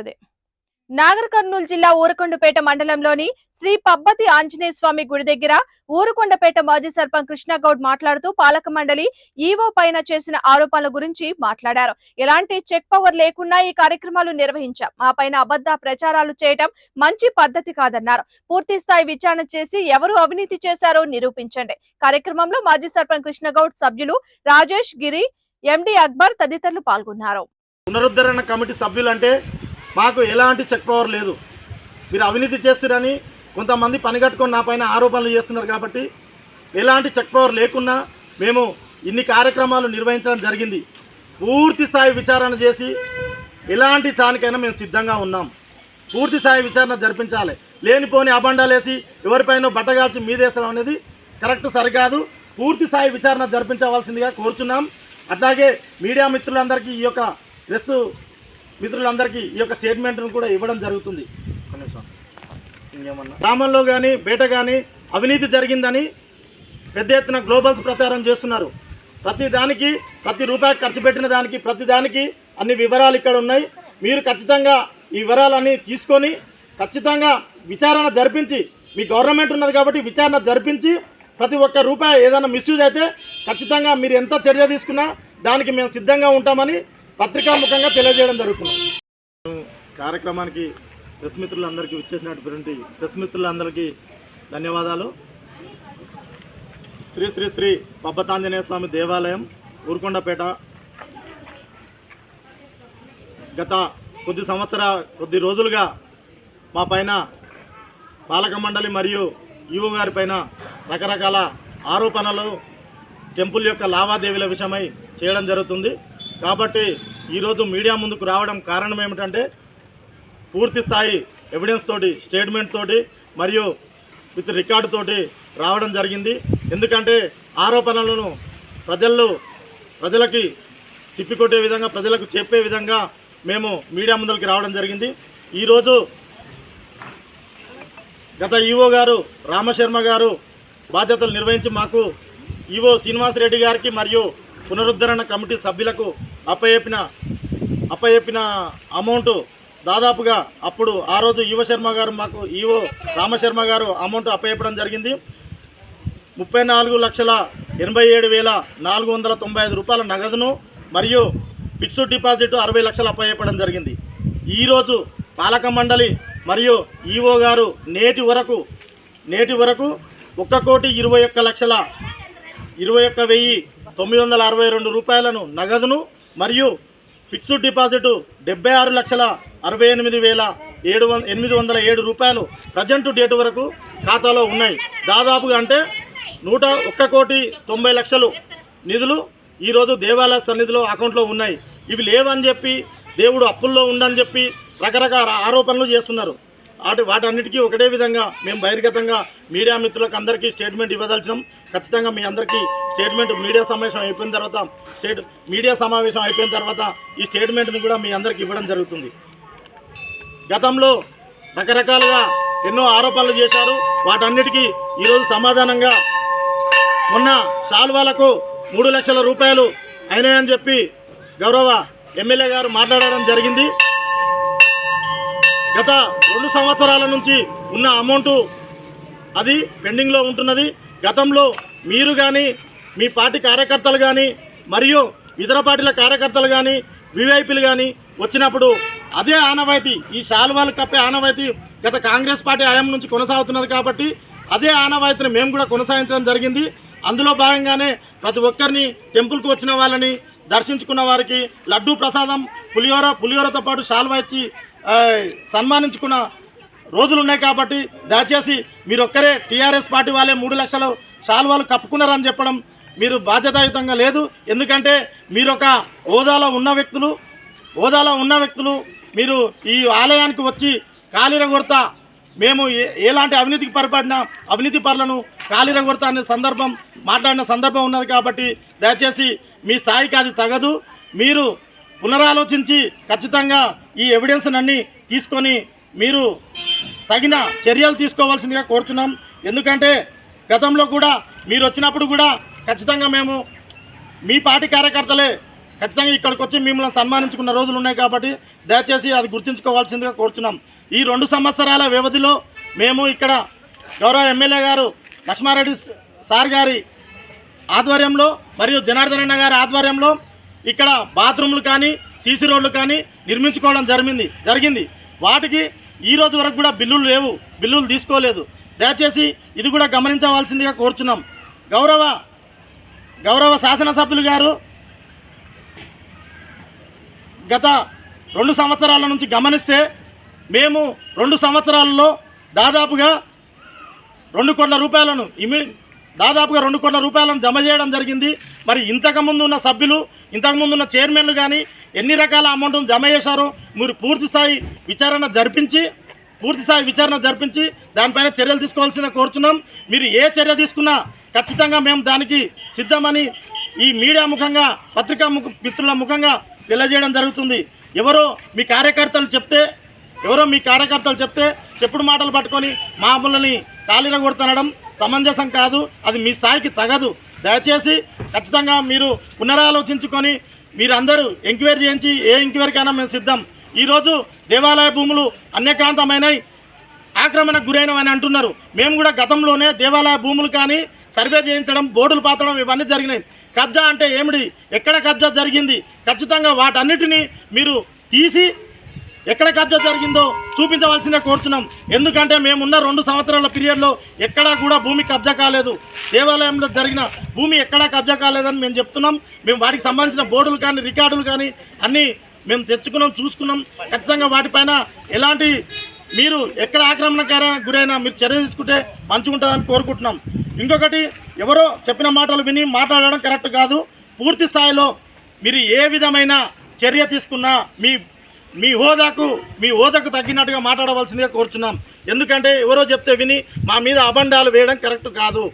Next Nagar Kurnool జిల్లా ఊరకొండపేట మండలంలోని శ్రీ పబ్బతి ఆంజనేయ స్వామి గుడి దగ్గర ఊరకొండపేట మాజీ సర్పంచ్ కృష్ణగౌడ్ మాట్లాడుతూ పాలక మండలి ఈవో పైన చేసిన ఆరోపణల గురించి మాట్లాడారు. ఎలాంటి చెక్ పవర్ లేకుండా ఈ కార్యక్రమాలు నిర్వహించాం. మా పైన అబద్ధ ప్రచారాలు చేయడం మంచి పద్ధతి కాదన్నారు. పూర్తి స్థాయి విచారణ చేసి ఎవరు అవినీతి చేశారో నిరూపించండి. కార్యక్రమంలో మాజీ సర్పంచ్ కృష్ణగౌడ్ సభ్యులు రాజేష్ గిరి ఎండి అక్బర్ తదితరులు పాల్గొన్నారు. పునరుద్ధరణ కమిటీ సభ్యులు అంటే మాకు ఎలాంటి చెక్ పవర్ లేదు. మీరు అవినీతి చేస్తున్నారని కొంతమంది పనిగట్టుకొని నా పైన ఆరోపణలు చేస్తున్నారు కాబట్టి ఎలాంటి చెక్ పవర్ లేకున్నా మేము ఇన్ని కార్యక్రమాలు నిర్వహించడం జరిగింది. పూర్తి స్థాయి విచారణ చేసి ఎలాంటి దానికైనా మేము సిద్ధంగా ఉన్నాం. పూర్తి స్థాయి విచారణ జరిపించాలి. లేనిపోని అబండాలేసి ఎవరిపైన బట్టగాల్చి మీదేసడం అనేది కరెక్ట్ సరికాదు. పూర్తి స్థాయి విచారణ జరిపించవలసిందిగా కోరుచున్నాం. అట్లాగే మీడియా మిత్రులందరికీ ఈ యొక్క ప్రెస్ మిత్రులందరికీ ఈ యొక్క స్టేట్మెంట్ను కూడా ఇవ్వడం జరుగుతుంది. గ్రామంలో కానీ బయట కానీ అవినీతి జరిగిందని పెద్ద ఎత్తున గ్లోబల్స్ ప్రచారం చేస్తున్నారు. ప్రతి దానికి ప్రతి రూపాయి ఖర్చు పెట్టిన దానికి ప్రతి దానికి అన్ని వివరాలు ఇక్కడ ఉన్నాయి. మీరు ఖచ్చితంగా ఈ వివరాలన్నీ తీసుకొని ఖచ్చితంగా విచారణ జరిపించి మీ గవర్నమెంట్ ఉన్నది కాబట్టి విచారణ జరిపించి ప్రతి ఒక్క రూపాయి ఏదైనా మిస్యూజ్ అయితే ఖచ్చితంగా మీరు ఎంత చర్య తీసుకున్నా దానికి మేము సిద్ధంగా ఉంటామని పత్రికాముఖంగా తెలియజేయడం జరుగుతుంది. కార్యక్రమానికి ప్రెస్ మిత్రులందరికీ విచ్చేసినటువంటి ప్రెస్ మిత్రులందరికీ ధన్యవాదాలు. శ్రీ శ్రీ శ్రీ పబ్బతాంజనేయ స్వామి దేవాలయం ఊరుకొండపేట. గత కొద్ది సంవత్సర కొద్ది రోజులుగా మా పైన పాలక మండలి మరియు ఈవో గారి పైన రకరకాల ఆరోపణలు టెంపుల్ యొక్క లావాదేవీల విషయమై చేయడం జరుగుతుంది. కాబట్టి ఈరోజు మీడియా ముందుకు రావడం కారణం ఏమిటంటే పూర్తి స్థాయి ఎవిడెన్స్ తోటి స్టేట్మెంట్ తోటి మరియు విత్ రికార్డు తోటి రావడం జరిగింది. ఎందుకంటే ఆరోపణలను ప్రజల్లో ప్రజలకి తిప్పికొట్టే విధంగా ప్రజలకు చెప్పే విధంగా మేము మీడియా ముందరికి రావడం జరిగింది. ఈరోజు గత ఈవో గారు రామశర్మ గారు బాధ్యతలు నిర్వహించి మాకు ఈవో శ్రీనివాసరెడ్డి గారికి మరియు పునరుద్ధరణ కమిటీ సభ్యులకు అప్పయెప్పిన అప్పయెప్పిన అమౌంట్ దాదాపుగా అప్పుడు ఆ రోజు ఈవో శర్మ గారు మాకు ఈవో రామశర్మ గారు అమౌంట్ అప్పచెప్పడం జరిగింది. ముప్పై నాలుగు లక్షల ఎనభై ఏడు వేల నాలుగు వందల తొంభై ఐదు రూపాయల నగదును మరియు ఫిక్స్డ్ డిపాజిట్ అరవై లక్షలు అప్పయపడం జరిగింది. ఈరోజు పాలక మండలి మరియు ఈవో గారు నేటి వరకు నేటి వరకు ఒక్క కోటి ఇరవై ఒక్క లక్షల ఇరవై ఒక్క వెయ్యి తొమ్మిది వందల అరవై రెండు రూపాయలను నగదును మరియు ఫిక్స్డ్ డిపాజిట్ డెబ్బై ఆరు లక్షల అరవై ఎనిమిది వేల ఏడు వం ఎనిమిది వందల ఏడు రూపాయలు ప్రజెంట్ డేట్ వరకు ఖాతాలో ఉన్నాయి. దాదాపుగా అంటే నూట ఒక్క కోటి తొంభై లక్షలు నిధులు ఈరోజు దేవాలయ సన్నిధిలో అకౌంట్లో ఉన్నాయి. ఇవి లేవని చెప్పి దేవుడు అప్పుల్లో ఉండని చెప్పి రకరకాల ఆరోపణలు చేస్తున్నారు. అటు వాటన్నిటికీ ఒకటే విధంగా మేము బహిర్గతంగా మీడియా మిత్రులకు అందరికీ స్టేట్మెంట్ ఇవ్వదలిచినాం. ఖచ్చితంగా మీ అందరికీ స్టేట్మెంట్ మీడియా సమావేశం అయిపోయిన తర్వాత స్టేట్ మీడియా సమావేశం అయిపోయిన తర్వాత ఈ స్టేట్మెంట్ని కూడా మీ అందరికీ ఇవ్వడం జరుగుతుంది. గతంలో రకరకాలుగా ఎన్నో ఆరోపణలు చేశారు. వాటన్నిటికీ ఈరోజు సమాధానంగా మొన్న శాల్వాలకు మూడు లక్షల రూపాయలు అయినాయని చెప్పి గౌరవ ఎమ్మెల్యే గారు మాట్లాడడం జరిగింది. గత రెండు సంవత్సరాల నుంచి ఉన్న అమౌంట్ అది పెండింగ్లో ఉంటున్నది. గతంలో మీరు కానీ మీ పార్టీ కార్యకర్తలు కానీ మరియు ఇతర పార్టీల కార్యకర్తలు కానీ వివైపీలు కానీ వచ్చినప్పుడు అదే ఆనవాయితీ ఈ శాలువాలు కప్పే ఆనవాయితీ గత కాంగ్రెస్ పార్టీ హయాం నుంచి కొనసాగుతున్నది కాబట్టి అదే ఆనవాయితీని మేము కూడా కొనసాగించడం జరిగింది. అందులో భాగంగానే ప్రతి ఒక్కరిని టెంపుల్కి వచ్చిన వాళ్ళని దర్శించుకున్న వారికి లడ్డూ ప్రసాదం పులిహోర పులిహోరతో పాటు శాలువా ఇచ్చి సన్మానించుకున్న రోజులు ఉన్నాయి కాబట్టి దయచేసి మీరు ఒక్కరే టీఆర్ఎస్ పార్టీ వాళ్ళే మూడు లక్షలు శాలువాలు కప్పుకున్నారని చెప్పడం మీరు బాధ్యతాయుతంగా లేదు. ఎందుకంటే మీరు ఒక హోదాలో ఉన్న వ్యక్తులు హోదాలో ఉన్న వ్యక్తులు మీరు ఈ ఆలయానికి వచ్చి కాలిరగొడతా మేము ఏ- ఎలాంటి అవినీతికి పరిపడిన అవినీతి పరులను కాలిరగొడతా అనే సందర్భం మాట్లాడిన సందర్భం ఉన్నది కాబట్టి దయచేసి మీ స్థాయికి అది తగదు. మీరు పునరాలోచించి ఖచ్చితంగా ఈ ఎవిడెన్స్ అన్ని తీసుకొని మీరు తగిన చర్యలు తీసుకోవాల్సిందిగా కోరుతున్నాం ఎందుకంటే గతంలో కూడా మీరు వచ్చినప్పుడు కూడా ఖచ్చితంగా మేము మీ పార్టీ కార్యకర్తలే ఖచ్చితంగా ఇక్కడికి వచ్చి మిమ్మల్ని సన్మానించుకున్న రోజులు ఉన్నాయి కాబట్టి దయచేసి అది గుర్తుంచుకోవాల్సిందిగా కోరుతున్నాం ఈ రెండు సంవత్సరాల వ్యవధిలో మేము ఇక్కడ గౌరవ ఎమ్మెల్యే గారు లక్ష్మారెడ్డి సార్ గారి ఆధ్వర్యంలో మరియు జనార్దన్ అన్న గారి ఆధ్వర్యంలో ఇక్కడ బాత్రూమ్లు కానీ సీసీ రోడ్లు కానీ నిర్మించుకోవడం జరిగింది జరిగింది. వాటికి ఈ రోజు వరకు కూడా బిల్లులు లేవు బిల్లులు తీసుకోలేదు. దయచేసి ఇది కూడా గమనించవలసిందిగా కోరుచున్నాం. గౌరవ గౌరవ శాసనసభ్యులు గారు గత రెండు సంవత్సరాల నుంచి గమనిస్తే మేము రెండు సంవత్సరాలలో దాదాపుగా రెండు కోట్ల రూపాయలను ఇమి దాదాపుగా రెండు కోట్ల రూపాయలను జమ చేయడం జరిగింది. మరి ఇంతకుముందు ఉన్న సభ్యులు ఇంతకుముందు ఉన్న చైర్మన్లు కానీ ఎన్ని రకాల అమౌంట్ను జమ చేశారో మీరు పూర్తి స్థాయి విచారణ జరిపించి పూర్తి స్థాయి విచారణ జరిపించి దానిపైన చర్యలు తీసుకోవాల్సిన కోరుతున్నాం. మీరు ఏ చర్య తీసుకున్నా ఖచ్చితంగా మేము దానికి సిద్ధమని ఈ మీడియా ముఖంగా పత్రికా ముఖ మిత్రుల ముఖంగా తెలియజేయడం జరుగుతుంది. ఎవరో మీ కార్యకర్తలు చెప్తే ఎవరో మీ కార్యకర్తలు చెప్తే చెప్పుడు మాటలు పట్టుకొని మామూలని కాలిన సమంజసం కాదు అది మీ స్థాయికి తగదు. దయచేసి ఖచ్చితంగా మీరు పునరాలోచించుకొని మీరందరూ ఎంక్వైరీ చేయించి ఏ ఎంక్వైరీకైనా మేము సిద్ధం. ఈరోజు దేవాలయ భూములు అన్యక్రాంతమైనవి ఆక్రమణకు గురైనవని అంటున్నారు. మేము కూడా గతంలోనే దేవాలయ భూములు కానీ సర్వే చేయించడం బోర్డులు పాతడం ఇవన్నీ జరిగినాయి. కబ్జా అంటే ఏమిటి? ఎక్కడ కబ్జా జరిగింది? ఖచ్చితంగా వాటన్నిటినీ మీరు తీసి ఎక్కడ కబ్జా జరిగిందో చూపించవలసిందే కోరుతున్నాం. ఎందుకంటే మేమున్న రెండు సంవత్సరాల పీరియడ్లో ఎక్కడా కూడా భూమి కబ్జా కాలేదు. దేవాలయంలో జరిగిన భూమి ఎక్కడా కబ్జా కాలేదని మేము చెప్తున్నాం. మేము వాటికి సంబంధించిన బోర్డులు కానీ రికార్డులు కానీ అన్నీ మేము తెచ్చుకున్నాం చూసుకున్నాం. ఖచ్చితంగా వాటిపైన ఎలాంటి మీరు ఎక్కడ ఆక్రమణకార గురైనా మీరు చర్య తీసుకుంటే మంచిగా ఉంటుందని కోరుకుంటున్నాం. ఇంకొకటి ఎవరో చెప్పిన మాటలు విని మాట్లాడడం కరెక్ట్ కాదు. పూర్తి స్థాయిలో మీరు ఏ విధమైన చర్య తీసుకున్నా మీ మీ హోదాకు మీ హోదాకు తగ్గినట్టుగా మాట్లాడవలసిందిగా కోరుచున్నాం. ఎందుకంటే ఎవరో చెప్తే విని మా మీద అబండాలు వేయడం కరెక్ట్ కాదు.